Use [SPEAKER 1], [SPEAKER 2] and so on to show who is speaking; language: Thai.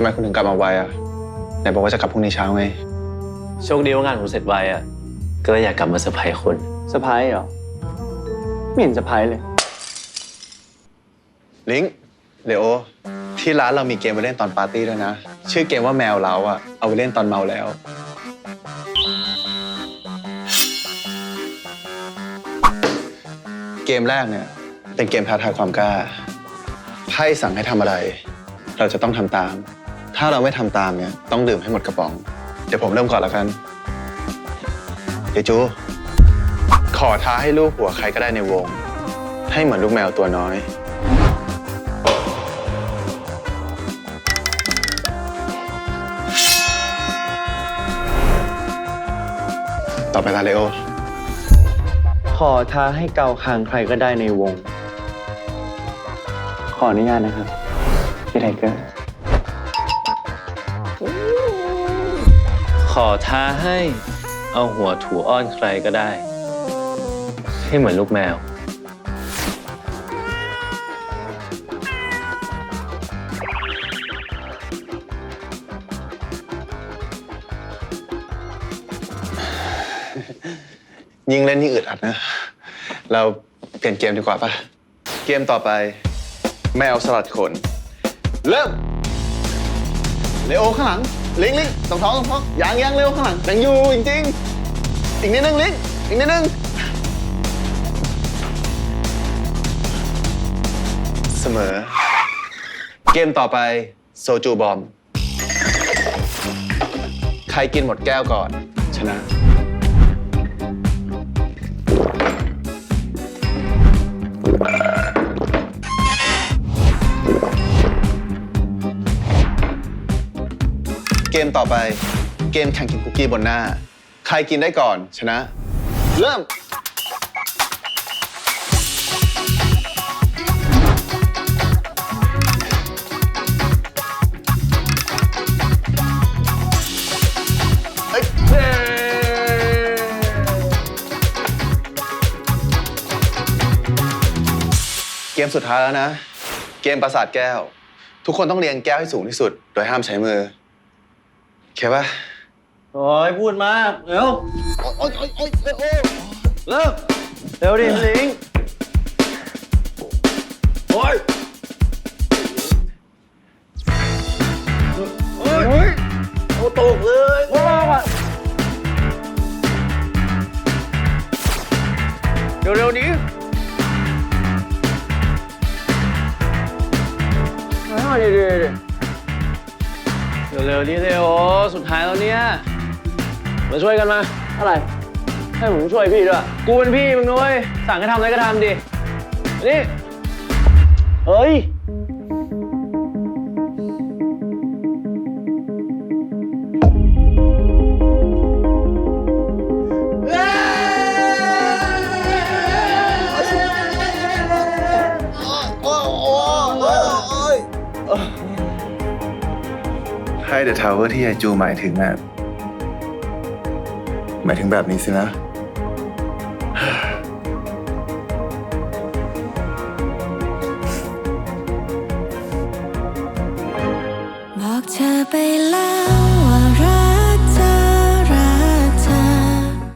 [SPEAKER 1] ำไมคุณถึงกลับมาไวอะไหนบอกว่าจะกลับพรุ่งนี้เช้าไง
[SPEAKER 2] โชคดีว่างานผมเสร็จไวอะ ก็เลยอยากกลับมาเซอร์ไพรส์คุณ
[SPEAKER 3] เซอร์ไพรส์เหรอ ไม่เห็นเซอร์ไพรส์เลย
[SPEAKER 1] ลิงเลโอ ที่ร้านเรามีเกมไปเล่นตอนปาร์ตี้ด้วยนะ ชื่อเกมว่าแมวเล้าอะ เอาไปเล่นตอนเมาแล้ว เกมแรกเนี่ย เป็นเกมท้าทายความกล้าไพ่สั่งให้ทำอะไร เราจะต้องทำตาม ถ้าเราไม่ทำตามเนี่ยต้องดื่มให้หมดกระป๋อง เดี๋ยวผมเริ่มก่อนล้วกันเยจู ขอท้าให้ลูกหัวใครก็ได้ในวง ให้เหมือนลูกแมวตัวน้อยต่อไปตาเลโอ
[SPEAKER 3] ขอท้าให้เกาคางใครก็ได้ในวง ขออนุญาตนะครับ พี่ไทเกอร์
[SPEAKER 2] ขอท้าให้เอาหัวถูอ้อนใครก็ได้ ให้เหมือนลูกแมว
[SPEAKER 1] ยิงเล่นนี่อึดอัดนะ เราเปลี่ยนเกมดีกว่าปะเกมต่อไป แมวสลัดขน เริ่ม เลโอข้างหลัง ลิงลิงตรงท้องตรงท้องยางยางเร็วข้างหลังยังอยู่จริงๆอีกนิดนึงลิงอีกนิดนึงเสมอ เกมต่อไปโซจูบอม ใครกินหมดแก้วก่อน ชนะ เกมต่อไป เกมแข่งกินคุกกี้บนหน้า ใครกินได้ก่อนชนะ เริ่ม เอ้ยเกมสุดท้ายแล้วนะ เกมประสาทแก้ว ทุกคนต้องเรียงแก้วให้สูงที่สุด โดยห้ามใช้มือ โอเคปะ
[SPEAKER 3] โอ้ยพูดมากเร็ว
[SPEAKER 1] โอ๊ยโอ๊ยโอ๊ยโอ๊ยโอ๊ย
[SPEAKER 3] เร็วเร็วดิลิง
[SPEAKER 1] โอ๊ย
[SPEAKER 3] โอ้ยโอ้ตกเลยว้าวอะเร็วเร็วๆนี้มาดิดิดิ
[SPEAKER 2] เร็วๆนี้เลยโอสุดท้ายแล้วเนี่ย มาช่วยกันมา
[SPEAKER 3] อะไร ให้ผมช่วยพี่ด้วย
[SPEAKER 2] กูเป็นพี่มึงนุ้ยสั่งให้ทำอะไรก็ทำดิมานี่
[SPEAKER 3] เฮ้ย
[SPEAKER 1] ค่เดอะทาวเวอร์ที่ยายจูหมายถึงอะหมายถึงแบบนี้สินะ